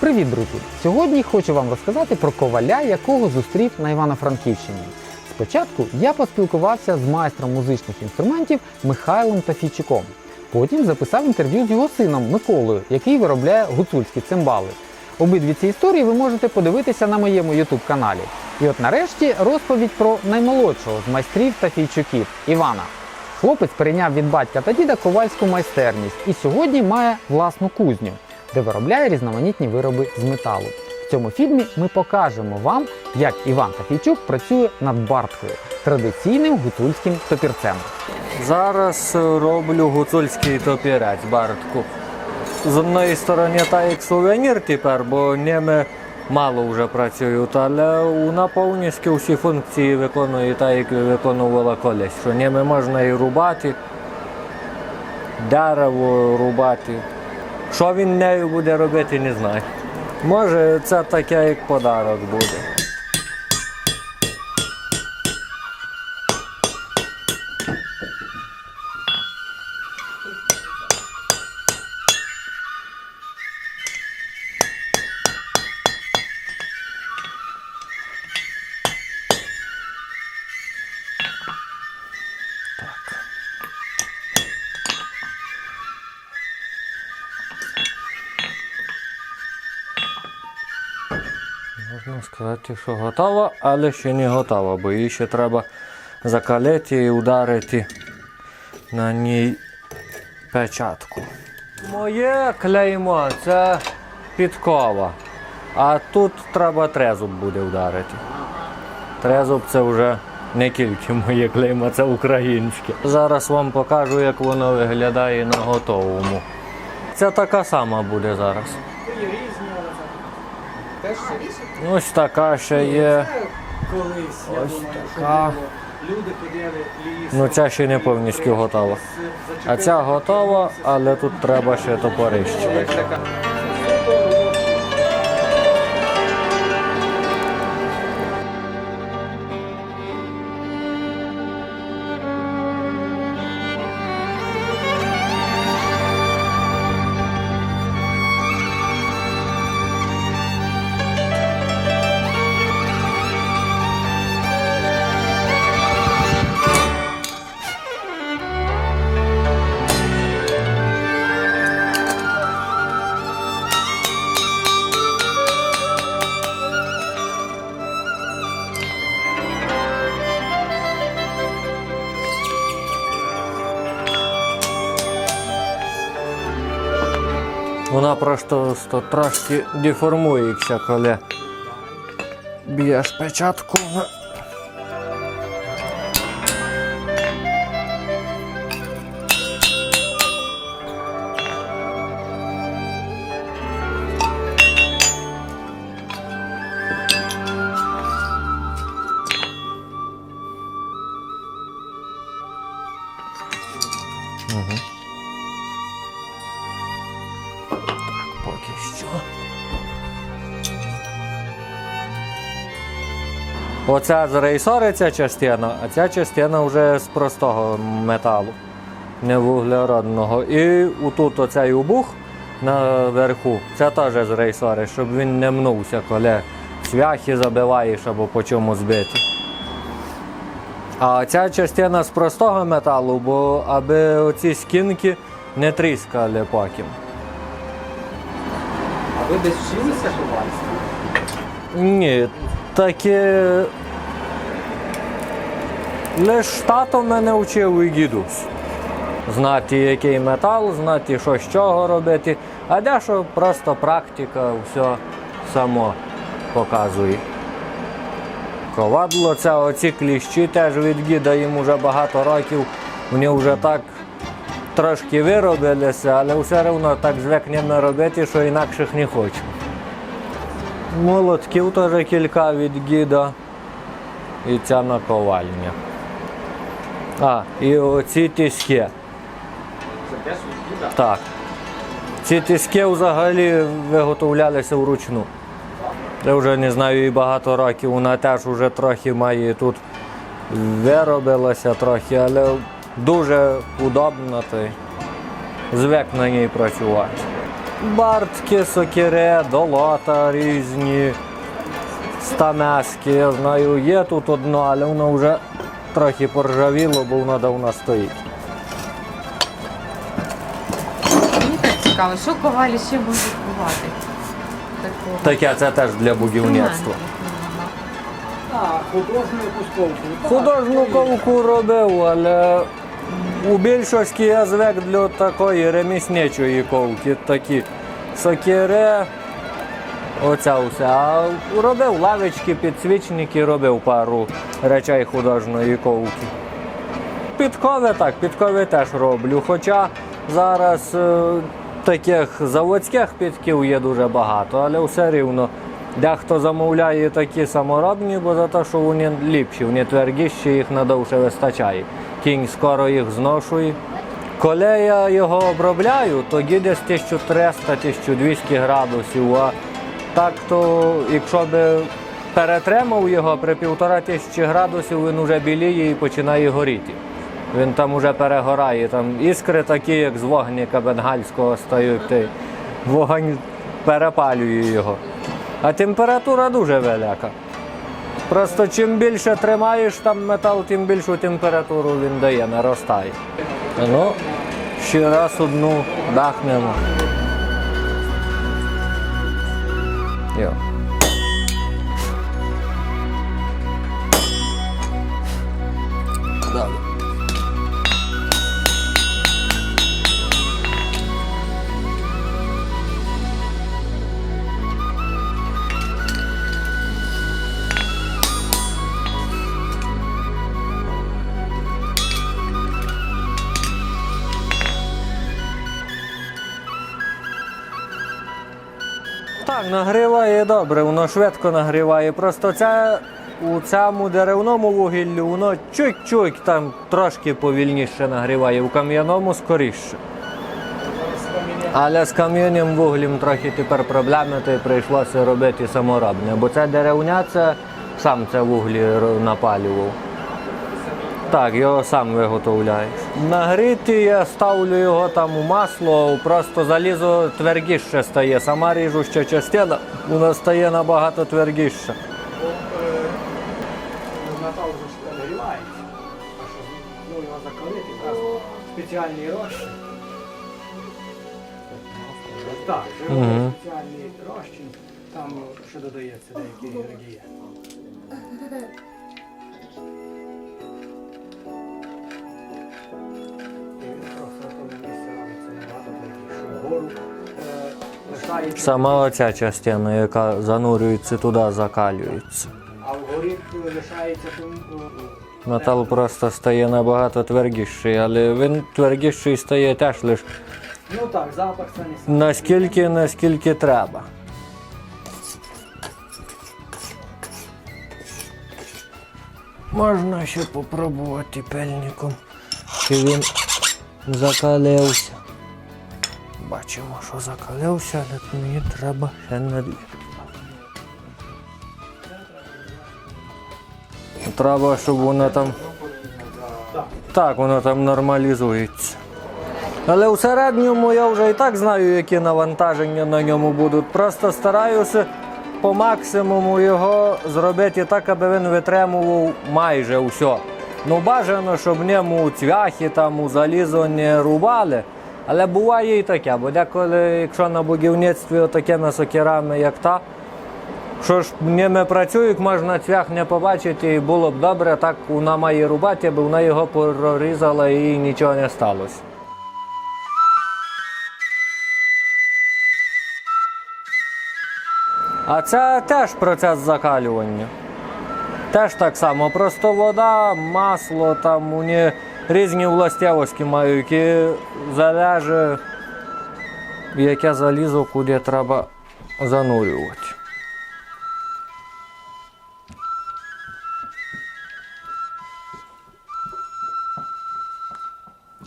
Привіт, друзі! Сьогодні хочу вам розказати про коваля, якого зустрів на Івано-Франківщині. Спочатку я поспілкувався з майстром музичних інструментів Михайлом Тафійчуком. Потім записав інтерв'ю з його сином Миколою, який виробляє гуцульські цимбали. Обидві ці історії ви можете подивитися на моєму YouTube каналі. І от нарешті розповідь про наймолодшого з майстрів Тафійчуків Івана. Хлопець перейняв від батька та діда ковальську майстерність і сьогодні має власну кузню, де виробляє різноманітні вироби з металу. В цьому фільмі ми покажемо вам, як Іван Тафійчук працює над барткою, традиційним гуцульським топірцем. Зараз роблю гуцульський топірець бартку. З одної сторони, так як сувенір тепер, бо ними мало вже працюють, але вона повністю всі функції виконує так, як виконувала колись. Що ними можна і рубати, дерево рубати. Що він нею буде робити, не знаю. Може, це таке як подарок буде. Можна що готова, але ще не готова, бо її ще треба закалити і ударити на ній печатку. Моє клеймо це підкова, а тут треба трезуб буде вдарити. Трезуб це вже не тільки моє клеймо, це українське. Зараз вам покажу, як воно виглядає на готовому. Це така сама буде зараз. Ось така ще є. Колись, я Ось думаю, така. люди ходили ліс. Ну ця ще не повністю готова. А ця готова, але тут треба ще топорище. Вона просто сто- трошки деформується, коли б'єш печатку. Оця з рейсори ця частина, а ця частина вже з простого металу, не вуглеродного. І отут оцей обух наверху, це теж з рейсори, щоб він не мнувся, коли цвяхи забиваєш або по чому збити. А ця частина з простого металу, бо аби оці скінки не тріскали потім. А ви десь вчилися ковальству? Ні, таке. Лиш тато мене вчив і дідусь. Знати, який метал, знати, що з чого робити, а дещо просто практика все само показує. Ковадло це оці кліщі теж від діда, їм вже багато років. Вони вже так трошки виробилися, але все одно так звик ними робити, що інакших не хочу. Молотків теж кілька від гіда. І ця наковальня. А, і оці тиски. Це теж від діда? Так. Ці тиски взагалі виготовлялися вручну. Я вже не знаю і багато років. Вона теж вже трохи має тут виробилася трохи, але дуже удобно. Ти звик на ній працювати. бартки, сокири, долота різні, стамески, я знаю, є тут одно, але воно вже трохи поржавіло, бо воно давно стоїть. Мені так цікаво, що ковалі ще можуть бувати? Такого. Таке це теж для будівництва. Так, художню ковку. Художну ковку робив, але у більшості я звик для такої ремісничої ковки, такі сокири, оця все. А робив лавички, підсвічники, робив пару речей художньої ковки. Підкови так, підкови теж роблю. Хоча зараз е, таких заводських підків є дуже багато, але все рівно. Дехто замовляє такі саморобні, бо за те, що вони ліпші, вони твердіші, їх надовше вистачає. Кінь скоро їх зношує. Коли я його обробляю, то їде з 1300-1200 градусів. А так то, якщо би перетримав його при півтора тисячі градусів, він вже біліє і починає горіти. Він там уже перегорає. Там іскри такі, як з вогника бенгальського стають. Ти вогонь перепалює його. А температура дуже велика. Просто чим більше тримаєш там метал, тим більшу температуру він дає, наростає. Ну, ще раз одну дахнемо. Yeah. Так, нагріває добре, воно швидко нагріває. Просто це у цьому деревному вугіллю воно чуть-чуть там трошки повільніше нагріває, у кам'яному скоріше. Але з кам'яним вуглем трохи тепер проблеми, то прийшлося робити саморобне, бо це деревня, це сам це вуглі напалював. Так, його сам виготовляєш. Нагріти я ставлю його там у масло, просто залізо твердіше стає. Сама ріжуща частина вона стає набагато щоб ну, спеціальний розчин. Так, Мгм. спеціальний розчин, там ще додається деякі енергії. Сама оця частина, яка занурюється туди, закалюється. а вгорі лишається е, Метал просто стає набагато твердіший, але він твердіший стає теж лише Ну так, запах це не сам. наскільки, наскільки треба. Можна ще попробувати пельником, чи він закалився. Бачимо, що закалився, але мені треба ще налити. Треба, щоб воно там. Так, воно там нормалізується. Але у середньому я вже і так знаю, які навантаження на ньому будуть. Просто стараюся по максимуму його зробити так, аби він витримував майже все. Ну бажано, щоб в ньому цвяхи там у залізо не рубали. Але буває і таке, бо деколи, якщо на будівництві такими сокирами, як та, що ж ними працюють, можна цвях не побачити, і було б добре, так вона має рубати, аби вона його прорізала і нічого не сталося. А це теж процес закалювання. Теж так само, просто вода, масло, там вони різні властивості мають, які залежить, яке залізо куди треба занурювати.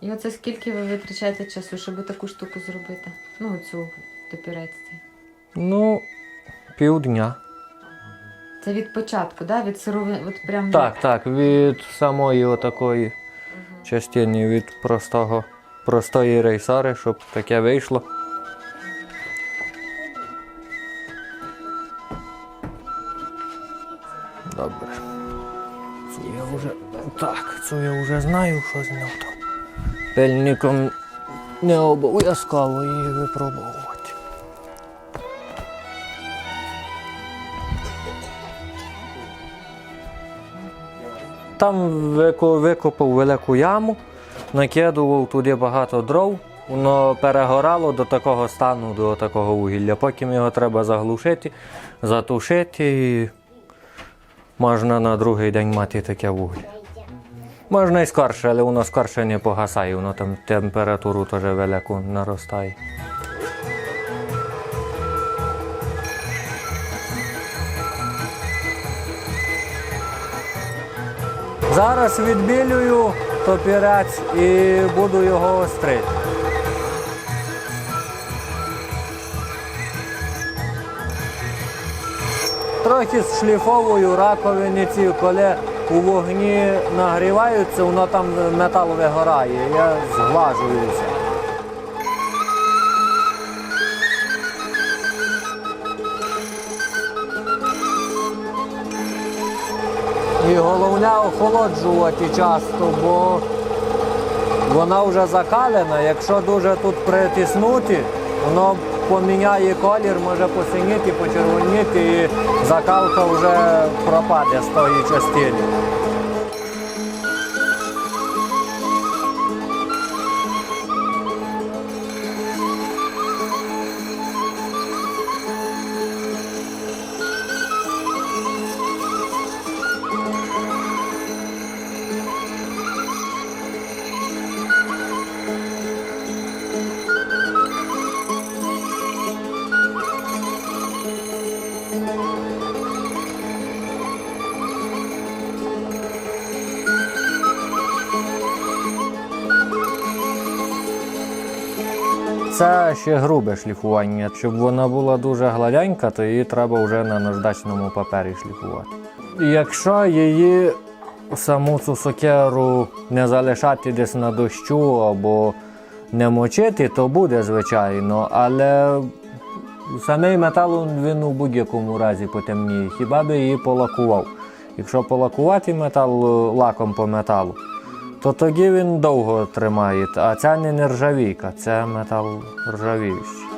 І оце скільки ви витрачаєте часу, щоб таку штуку зробити? Ну, цю топірець цей. Ну, півдня. Це від початку, да? від сировини, от прям Так, так, від самої отакої частині від простого, простої рейсари, щоб таке вийшло. Добре. Це я вже так, це я вже знаю, що з ним. Пельником не обов'язково її випробовувати. Там викопав велику яму, накидував туди багато дров, воно перегорало до такого стану, до такого вугілля. Потім його треба заглушити, затушити і можна на другий день мати таке вугілля. Можна і скорше, але воно скорше не погасає, воно там температуру теж велику наростає. Зараз відбілюю топірець і буду його острити. Трохи шліфовую раковини ці, коли у вогні нагріваються, воно там метал вигорає. Я зглажуюся. Головне охолоджувати часто, бо вона вже закалена. Якщо дуже тут притиснути, воно поміняє колір, може посиніти, почервоніти, і закалка вже пропаде з тої частини. Це ще грубе шліфування. Щоб вона була дуже гладенька, то її треба вже на наждачному папері шліфувати. Якщо її саму цю сокеру не залишати десь на дощу або не мочити, то буде звичайно, але самий метал він у будь-якому разі потемніє. Хіба би її полакував. Якщо полакувати метал е, лаком по металу, то тоді він довго тримає. А ця не нержавійка, це метал ржавіючий.